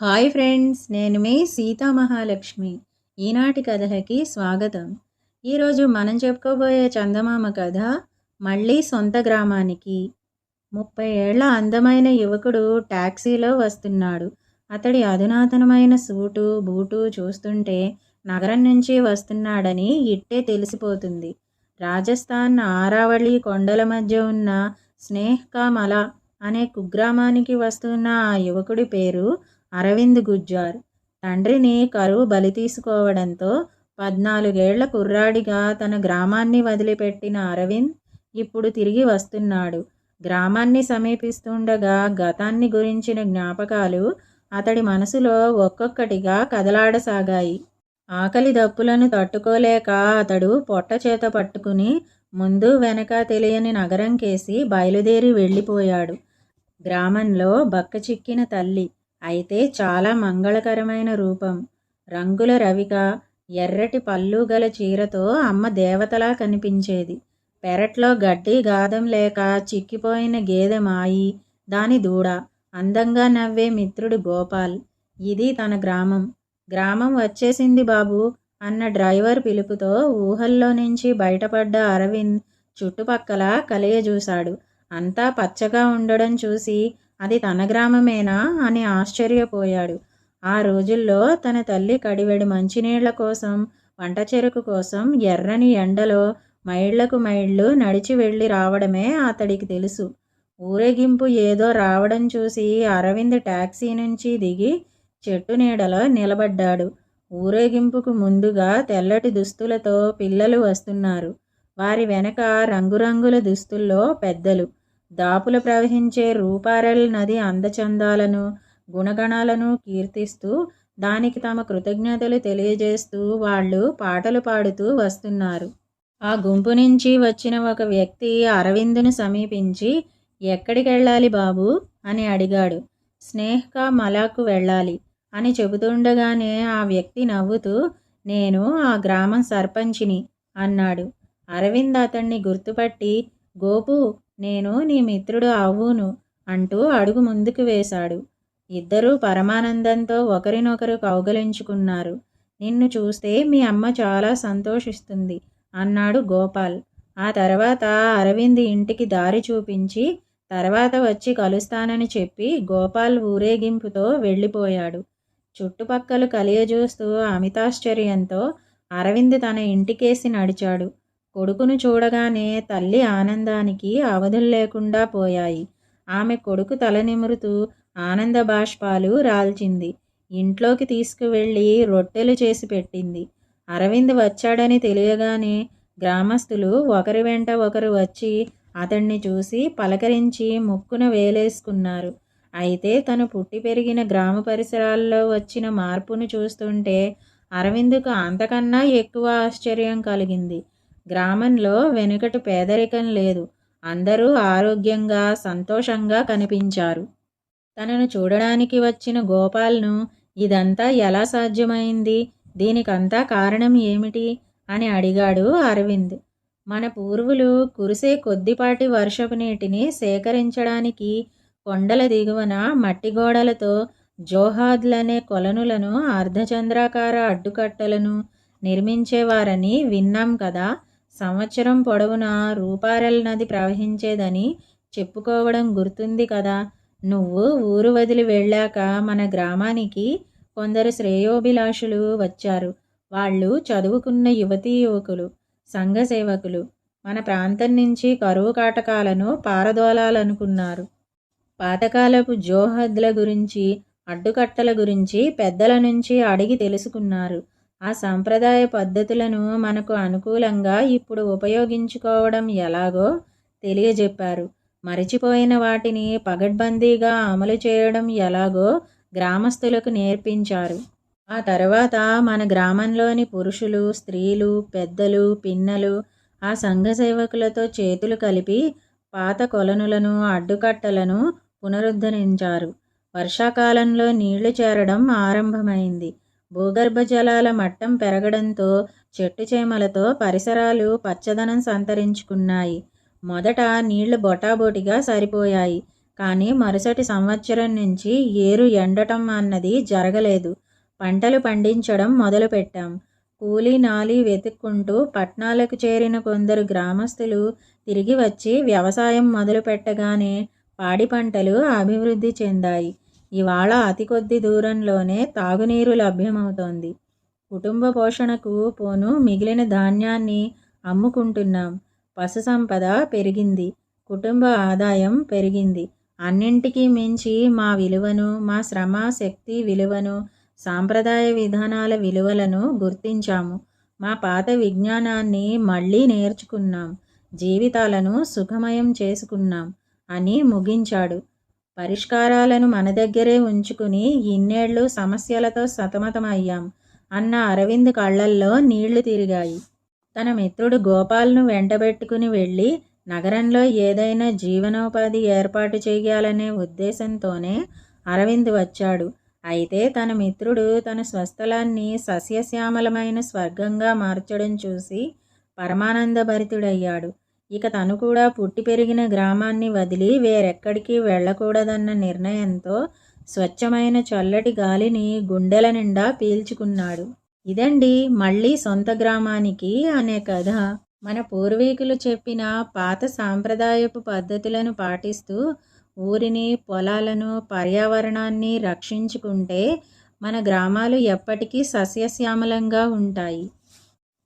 Hi friends నేను మీ సీతా మహాలక్ష్మి. ఈనాటి కథలకి స్వాగతం. ఈరోజు మనం చెప్పుకోబోయే చందమామ కథ మళ్ళీ సొంత గ్రామానికి. ముప్పై ఏళ్ళ అందమైన యువకుడు ట్యాక్సీలో వస్తున్నాడు. అతడి అధునాతనమైన సూటు బూటు చూస్తుంటే నగరం నుంచి వస్తున్నాడని ఇట్టే తెలిసిపోతుంది. రాజస్థాన్ ఆరావళి కొండల మధ్య ఉన్న స్నేహ్కామల అనే కుగ్రామానికి వస్తున్న ఆ యువకుడి పేరు అరవింద్ గుజ్జార్ తండ్రిని కరువు బలి తీసుకోవడంతో పద్నాలుగేళ్ళ కుర్రాడిగా తన గ్రామాన్ని వదిలిపెట్టిన అరవింద్ ఇప్పుడు తిరిగి వస్తున్నాడు. గ్రామాన్ని సమీపిస్తుండగా గతాన్ని గురించిన జ్ఞాపకాలు అతడి మనసులో ఒక్కొక్కటిగా కదలాడసాగాయి. ఆకలి దప్పులను తట్టుకోలేక అతడు పొట్ట చేత పట్టుకుని ముందు వెనక తెలియని నగరం కేసి బయలుదేరి వెళ్ళిపోయాడు. గ్రామంలో బక్క చిక్కిన తల్లి అయితే చాలా మంగళకరమైన రూపం. రంగుల రవిక ఎర్రటి పళ్ళు గల చీరతో అమ్మ దేవతలా కనిపించేది. పెరట్లో గడ్డి గాదం లేక చిక్కిపోయిన గేదె మాయి దాని దూడ. అందంగా నవ్వే మిత్రుడు గోపాల్. ఇది తన గ్రామం. గ్రామం వచ్చేసింది బాబు అన్న డ్రైవర్ పిలుపుతో ఊహల్లో నుంచి బయటపడ్డ అరవింద్ చుట్టుపక్కల కలియజూశాడు. అంతా పచ్చగా ఉండడం చూసి అది తన గ్రామమేనా? అని ఆశ్చర్యపోయాడు. ఆ రోజుల్లో తన తల్లి కడివెడు మంచినీళ్ళ కోసం వంట చెరుకు కోసం ఎర్రని ఎండలో మైళ్ళకు మైళ్ళు నడిచి వెళ్ళి రావడమే అతడికి తెలుసు. ఊరేగింపు ఏదో రావడం చూసి అరవింద్ ట్యాక్సీ నుంచి దిగి చెట్టు నీడలో నిలబడ్డాడు. ఊరేగింపుకు ముందుగా తెల్లటి దుస్తులతో పిల్లలు వస్తున్నారు. వారి వెనక రంగురంగుల దుస్తుల్లో పెద్దలు. దాపులు ప్రవహించే రూపారల్ నది అందచందాలను గుణగణాలను కీర్తిస్తూ దానికి తమ కృతజ్ఞతలు తెలియజేస్తూ వాళ్ళు పాటలు పాడుతూ వస్తున్నారు. ఆ గుంపు నుంచి వచ్చిన ఒక వ్యక్తి అరవిందును సమీపించి ఎక్కడికి వెళ్ళాలి బాబు? అని అడిగాడు. స్నేహక మలాకు వెళ్ళాలి అని చెబుతుండగానే ఆ వ్యక్తి నవ్వుతూ నేను ఆ గ్రామం సర్పంచిని అన్నాడు. అరవింద్ అతన్ని గుర్తుపట్టి గోపు నేను నీ మిత్రుడు అవును అంటూ అడుగు ముందుకు వేశాడు. ఇద్దరూ పరమానందంతో ఒకరినొకరు కౌగలించుకున్నారు. నిన్ను చూస్తే మీ అమ్మ చాలా సంతోషిస్తుంది అన్నాడు గోపాల్. ఆ తర్వాత అరవింద్ ఇంటికి దారి చూపించి తర్వాత వచ్చి కలుస్తానని చెప్పి గోపాల్ ఊరేగింపుతో వెళ్ళిపోయాడు. చుట్టుపక్కల కలియజూస్తూ అమితాశ్చర్యంతో అరవింద్ తన ఇంటికేసి నడిచాడు. కొడుకును చూడగానే తల్లి ఆనందానికి అవధులు లేకుండా పోయాయి. ఆమె కొడుకు తల నిమురుతూ ఆనంద బాష్పాలు రాల్చింది. ఇంట్లోకి తీసుకువెళ్ళి రొట్టెలు చేసి పెట్టింది. అరవింద్ వచ్చాడని తెలియగానే గ్రామస్తులు ఒకరి వెంట ఒకరు వచ్చి అతన్ని చూసి పలకరించి ముక్కున వేలేసుకున్నారు. అయితే తను పుట్టి పెరిగిన గ్రామ పరిసరాల్లో వచ్చిన మార్పును చూస్తుంటే అరవింద్కు అంతకన్నా ఎక్కువ ఆశ్చర్యం కలిగింది. గ్రామంలో వెనుకటి పేదరికం లేదు. అందరూ ఆరోగ్యంగా సంతోషంగా కనిపించారు. తనను చూడడానికి వచ్చిన గోపాల్ను ఇదంతా ఎలా సాధ్యమైంది? దీనికంతా కారణం ఏమిటి అని అడిగాడు అరవింద్. మన పూర్వులు కురిసే కొద్దిపాటి వర్షపు నీటిని సేకరించడానికి కొండల దిగువన మట్టి గోడలతో జోహాద్లనే కొలనులను అర్ధచంద్రాకార అడ్డుకట్టలను నిర్మించేవారని విన్నాం కదా. సంవత్సరం పొడవునా రూపారెల్ నది ప్రవహించేదని చెప్పుకోవడం గుర్తుంది కదా. నువ్వు ఊరు వదిలి వెళ్ళాక మన గ్రామానికి కొందరు శ్రేయోభిలాషులు వచ్చారు. వాళ్ళు చదువుకున్న యువతీ యువకులు సంఘసేవకులు మన ప్రాంతం నుంచి కరువు కాటకాలను పారదోలాలనుకున్నారు. పాతకాలపు జోహద్ల గురించి అడ్డుకట్టల గురించి పెద్దల నుంచి అడిగి తెలుసుకున్నారు. ఆ సాంప్రదాయ పద్ధతులను మనకు అనుకూలంగా ఇప్పుడు ఉపయోగించుకోవడం ఎలాగో తెలియజెప్పారు. మరిచిపోయిన వాటిని పగడ్బందీగా అమలు చేయడం ఎలాగో గ్రామస్తులకు నేర్పించారు. ఆ తర్వాత మన గ్రామంలోని పురుషులు స్త్రీలు పెద్దలు పిన్నలు ఆ సంఘ సేవకులతో చేతులు కలిపి పాత కొలనులను అడ్డుకట్టలను పునరుద్ధరించారు. వర్షాకాలంలో నీళ్ళు చేరడం ఆరంభమైంది. భూగర్భ జలాల మట్టం పెరగడంతో చెట్టు చేమలతో పరిసరాలు పచ్చదనం సంతరించుకున్నాయి. మొదట నీళ్ళు బొటాబోటిగా సరిపోయాయి. కానీ మరుసటి సంవత్సరం నుంచి ఏరు ఎండటం అన్నది జరగలేదు. పంటలు పండించడం మొదలుపెట్టాం. కూలీ నాలి వెతుక్కుంటూ పట్నాలకు చేరిన కొందరు గ్రామస్తులు తిరిగి వచ్చి వ్యవసాయం మొదలుపెట్టగానే పాడి పంటలు అభివృద్ధి చెందాయి. ఇవాళ అతి కొద్ది దూరంలోనే తాగునీరు లభ్యమవుతోంది. కుటుంబ పోషణకు పోను మిగిలిన ధాన్యాన్ని అమ్ముకుంటున్నాం. పశు సంపద పెరిగింది. కుటుంబ ఆదాయం పెరిగింది. అన్నింటికీ మించి మా విలువను మా శ్రమ శక్తి విలువను సాంప్రదాయ విధానాల విలువలను గుర్తించాము. మా పాత విజ్ఞానాన్ని మళ్ళీ నేర్చుకున్నాం. జీవితాలను సుఖమయం చేసుకున్నాం అని ముగించాడు. పరిష్కారాలను మన దగ్గరే ఉంచుకుని ఇన్నేళ్ళు సమస్యలతో సతమతమయ్యాం. అన్న అరవింద్ కళ్ళల్లో నీళ్ళు తిరిగాయి. తన మిత్రుడు గోపాల్ను వెంటబెట్టుకుని వెళ్ళి నగరంలో ఏదైనా జీవనోపాధి ఏర్పాటు చేయాలనే ఉద్దేశంతోనే అరవింద్ వచ్చాడు. అయితే తన మిత్రుడు తన స్వస్థలాన్ని సస్యశ్యామలమైన స్వర్గంగా మార్చడం చూసి పరమానందభరితుడయ్యాడు. ఇక తను కూడా పుట్టి పెరిగిన గ్రామాన్ని వదిలి వేరెక్కడికి వెళ్ళకూడదన్న నిర్ణయంతో స్వచ్ఛమైన చల్లటి గాలిని గుండెల నిండా పీల్చుకున్నాడు. ఇదండి మళ్ళీ సొంత గ్రామానికి అనే కథ. మన పూర్వీకులు చెప్పిన పాత సాంప్రదాయపు పద్ధతులను పాటిస్తూ ఊరిని పొలాలను పర్యావరణాన్ని రక్షించుకుంటే మన గ్రామాలు ఎప్పటికీ సస్యశ్యామలంగా ఉంటాయి.